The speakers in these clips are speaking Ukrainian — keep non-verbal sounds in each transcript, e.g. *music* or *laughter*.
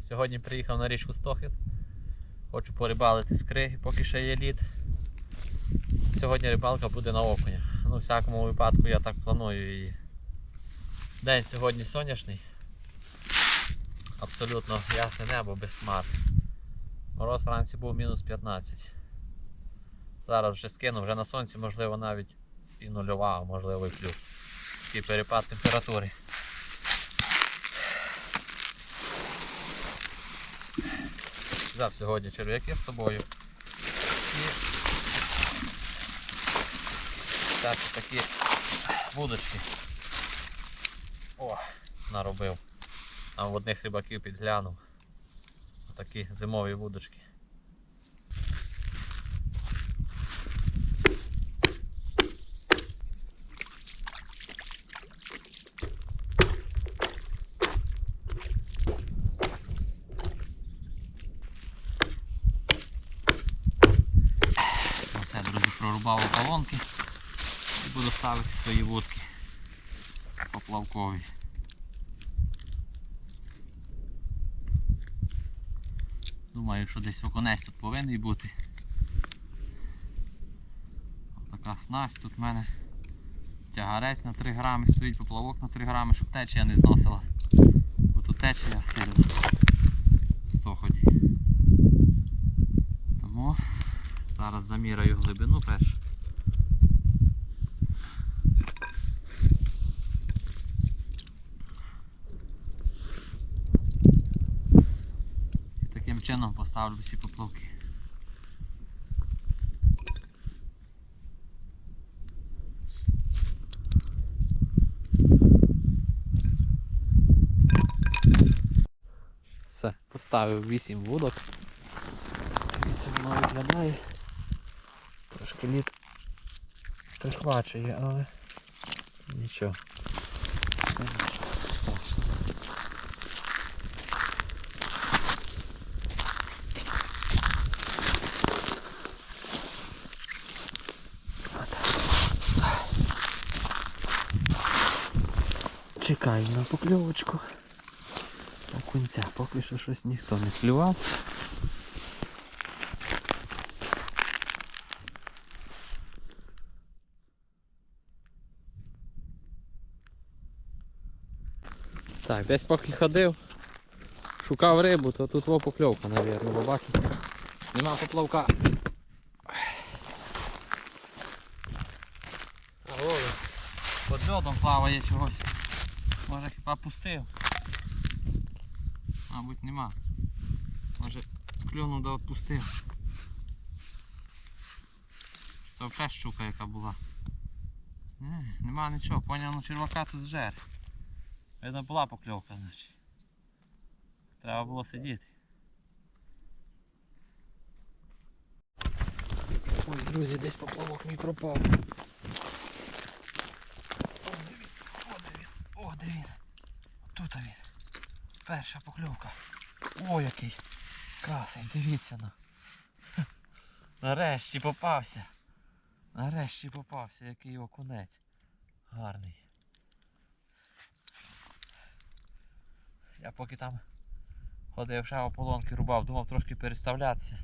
Сьогодні приїхав на річку Стохід. Хочу порибалити з криги, поки ще є лід. Сьогодні рибалка буде на окуня. Ну, в всякому випадку я так планую її. День сьогодні сонячний. Абсолютно ясне небо без хмар. Мороз вранці був мінус 15. Зараз вже скину, вже на сонці, можливо, навіть і нульова, а можливо і плюс. Такий перепад температури. Взяв сьогодні черв'яки з собою. І так, такі вудочки. О, наробив. Там в одних рибаків підглянув. Такі зимові вудочки. Ну Все, друзі, прорубав колонки і буду ставити свої вудки поплавкові. Думаю, що десь оконець тут повинен бути. Така снасть тут в мене. Тягарець на 3 грами, стоїть поплавок на 3 грами, щоб течія не зносила. Бо тут течія сильна. 100 ході. Тому зараз заміряю глибину перш. Таким чином поставлю всі поплавки. Все, поставив 8 вудок. Це воно виглядає. Трошки прихвачує, але нічого. Чекаю на покльовочку. Окунця, поки що щось ніхто не клював. Так, десь поки ходив, шукав рибу, то тут во покльовка, мабуть, бо бачу. Нема поплавка. А під льодом плаває чогось. Може хіба пустив? Мабуть нема. Може клюнув да відпустив. То вже щука яка була. Не, нема нічого, поняв, ну червака тут зжер. Видно була покльовка, значить. Треба було сидіти. Ой, друзі, десь поплавок мій пропав. О, де він, о, де він, о, де він. Тут він. Перша покльовка. О, який красень, дивіться на. Нарешті попався. Нарешті попався, який окунець. Гарний. Я поки там ходив ще ополонки рубав, думав трошки переставлятися.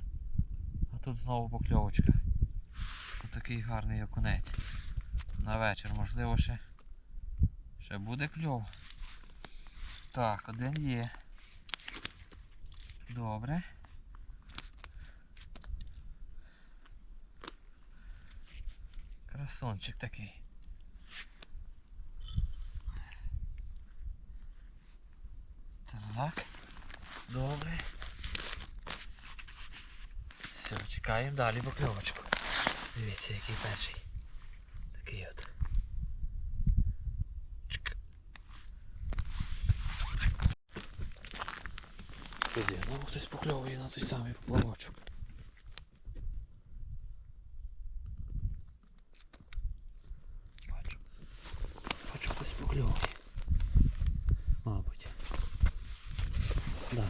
А тут знову покльовочка. Такий гарний окунець. На вечір, можливо, ще, ще буде кльов. Так, один є. Добре. Красончик такий. Так. Добре. Все, чекаємо далі покльовочку. Дивіться, який перший. Такий от. Ну хтось покльовує на той самий поплавочок. Бачу. Бачу, хтось покльовує. Мабуть. Да.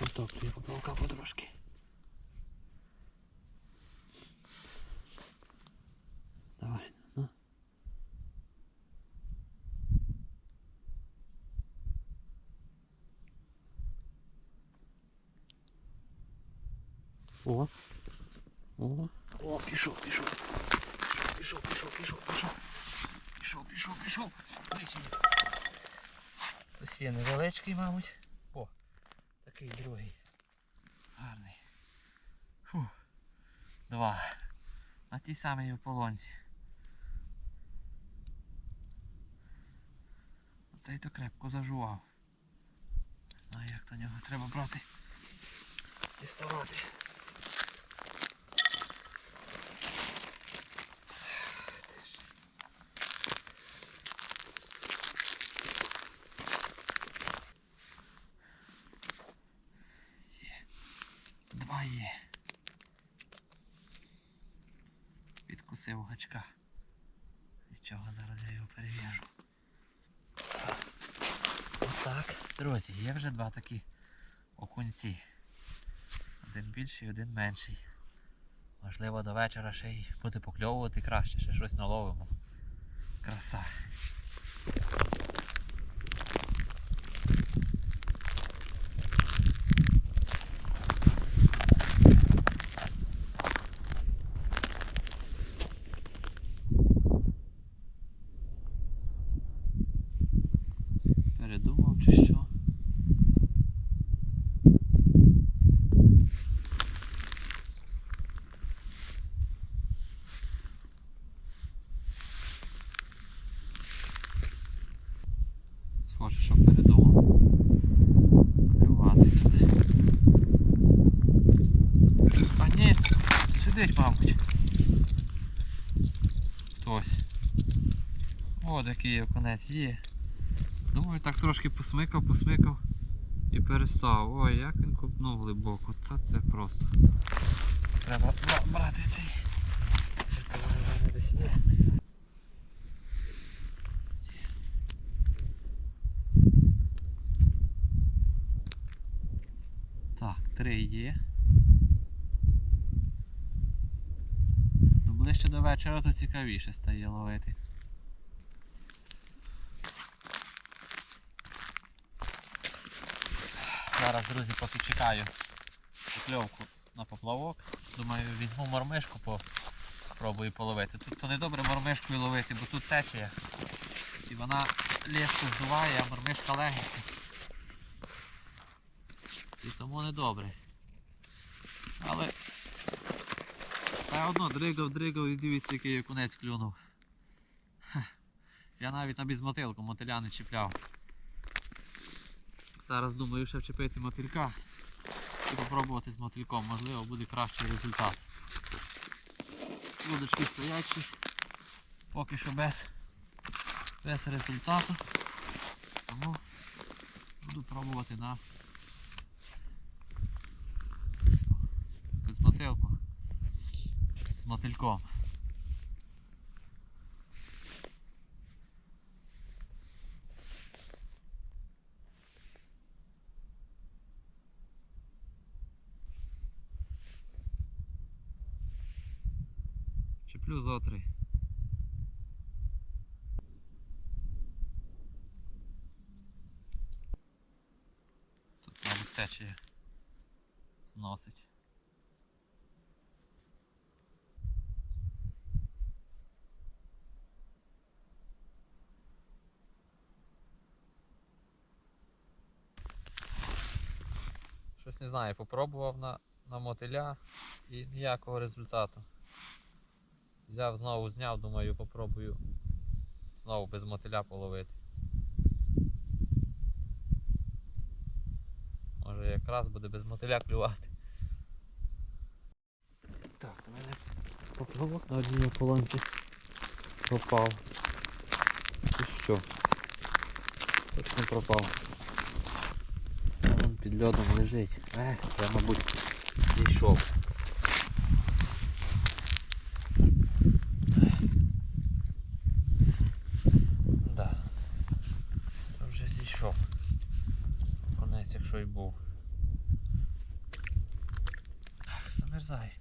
Утоплює поплавка потрошки. Давай, ну. О. О. О, пішов, пішов. Пішов, пішов, пішов, пішов. Пішов, пішов, пішов. Сюди. Ось є невеличкий, мабуть. О, такий другий. Гарний. Фу. Два. На тій самій ополонці. Оцей то крепко зажував. Не знаю, як до нього треба брати. Діставати. Є. Два є. Підкусив гачка. Нічого, зараз я його перев'яжу. Отак. Друзі, є вже два такі окунці. Один більший, один менший. Можливо, до вечора ще й буде покльовувати краще, ще щось наловимо. Краса. Передумав чи що? Схоже, що передумав. Плювати тут. А ні, сидить, мабуть. Хтось. О, який оконець є. Думаю, так трошки посмикав, посмикав і перестав. Ой, як він копнув глибоко. Та це просто. Треба бра- брати цей. Є. Так, три є. Ну, ближче до вечора, то цікавіше стає ловити. Зараз, друзі, поки чекаю покльовку на поплавок. Думаю, візьму мормишку, попробую половити. Тут то не добре мормишкою ловити, бо тут течія. І вона ліску здуває, а мормишка легенька. І тому не добре. Але та одно дригав, дригав і дивіться, який окунець клюнув. Я навіть на безмотилку мотиля не чіпляв. Зараз думаю ще вчепити мотилька і попробувати з мотильком, можливо буде кращий результат. Вудочки стоять щось, поки що без, без результату. Тому буду пробувати на без мотилку з мотильком. Чеплю зо три. Тут, мабуть, течія зносить. Щось не знаю, попробував на, на мотиля і ніякого результату. Взяв знову зняв, думаю, попробую знову без мотиля половити. Може якраз буде без мотиля клювати. Так, у мене поплавок на одній ополонці пропав. І що? Точно пропав. А Вон під льодом лежить. Ех, я, мабуть, зійшов. Да. То вже зійшов. Конець, якщо й був. Ах, Замерзає.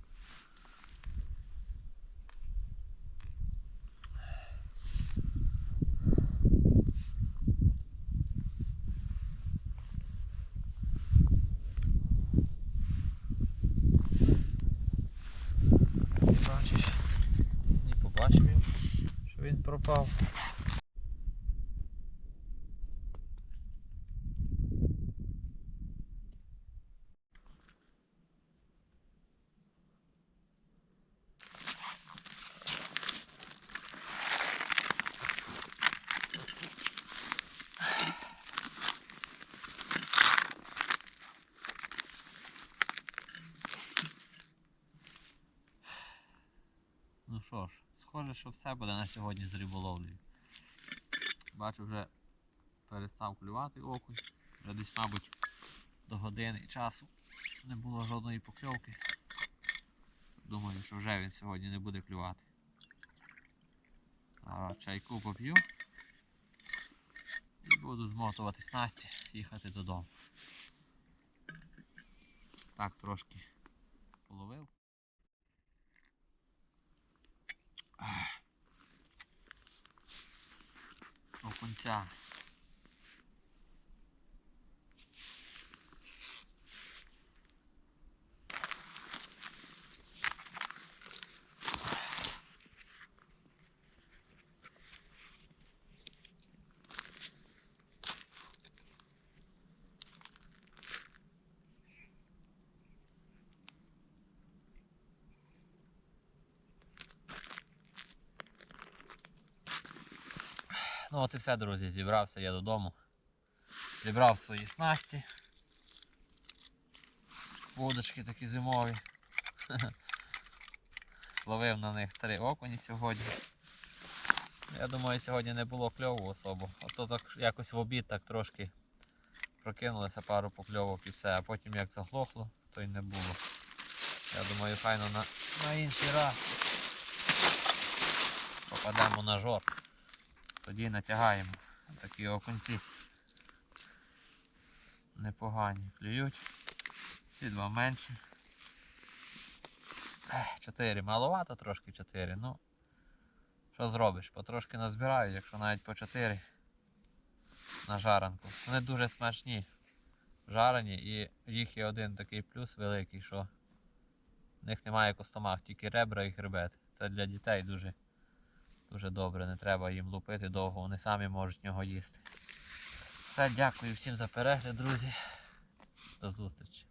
Пропав. Ну що ж, схоже, що все буде на сьогодні з риболовлею. Бачу, вже перестав клювати окунь. Вже десь, мабуть, до години часу не було жодної покльовки. Думаю, що вже він сьогодні не буде клювати. Зараз чайку поп'ю і буду змотувати снасті, їхати додому. Так, трошки половив. 哎，我回家。Ну от і все, друзі, зібрався я додому. Зібрав свої снасті. Вудочки такі зимові. *laughs* Ловив на них три окуні сьогодні. Я думаю, сьогодні не було кльову особо. А то так якось в обід так трошки прокинулося пару покльовок і все, а потім як заглохло, то й не було. Я думаю, файно на, на інший раз попадемо на жор. Тоді натягаємо такі окунці. Непогані клюють. Ці два менші. Чотири. Маловато трошки чотири. Ну, що зробиш? Потрошки назбираю, якщо навіть по чотири на жаранку. Вони дуже смачні. Жарені і їх є один такий плюс великий, що в них немає костомах, тільки ребра і хребет. Це для дітей дуже Дуже добре, не треба їм лупити довго, вони самі можуть нього їсти. Все, дякую всім за перегляд, друзі. До зустрічі.